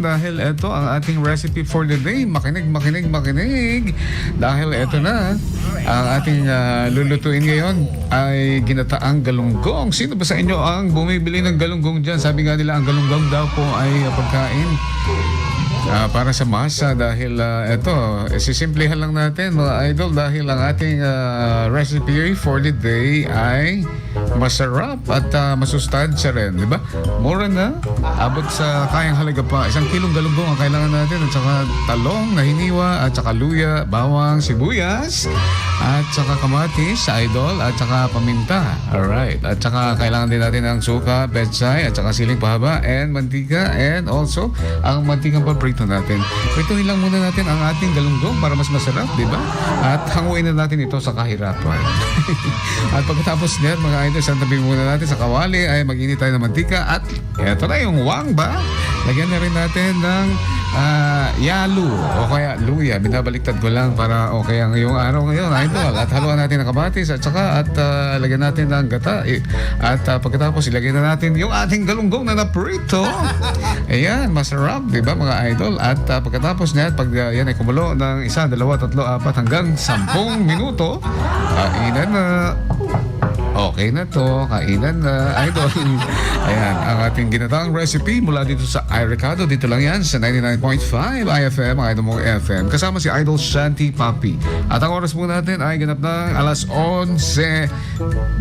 Dahil ito ang ating recipe for the day. Makinig, makinig, makinig. Dahil ito na, ang ating ah, lulutuin ngayon ay ginataang galunggong. Sino ba sa inyo ang bumibili ng galunggong dyan? Sabi nga nila, ang galunggong daw po ay ah, pagkain Ah, para sa masa dahil ah, ito, sisimplihan lang natin mga idol dahil ang ating ah, recipe for the day ay masarap at ah, masustansya rin, di ba? Mura na, abot sa kayang halaga pa. Isang kilong galunggong ang kailangan natin at saka talong na hiniwa at saka luya, bawang, sibuyas at saka kamatis, idol at saka paminta. Alright. At saka kailangan din natin ng suka, pechay at saka siling pahaba and mantika and also ang mantikang paborito natin. Prituhin lang muna natin ang ating galunggong para mas masarap, di ba? At hanguin na natin ito sa kahirapan. at pagkatapos niyan, mga idol, santabi muna natin sa kawali ay mag-init tayo ng mantika at eto na yung wang ba? Lagyan na rin natin ng ah, yalo o kaya luya. Binabaliktad ko lang para okay ang ngayong araw ngayon, idol. At haluan natin ng kabatis at saka at ah, lagyan natin ng gata. At ah, pagkatapos ilagay na natin yung ating galunggong na naprito. Ayan, masarap, di ba mga idol? At ah, pagkatapos niyan, pag ah, yan ay kumulo ng isa, dalawa, tatlo, apat hanggang sampung minuto, kainan na. Okay na to, kainan na. Idol. Ayan, ang ating ginataang recipe mula dito sa iRicado. Dito lang yan sa 99.5 IFM, ang Idol mong FM. Kasama si Idol Shanti Papi. At ang oras po natin ay ganap ng alas 11.29.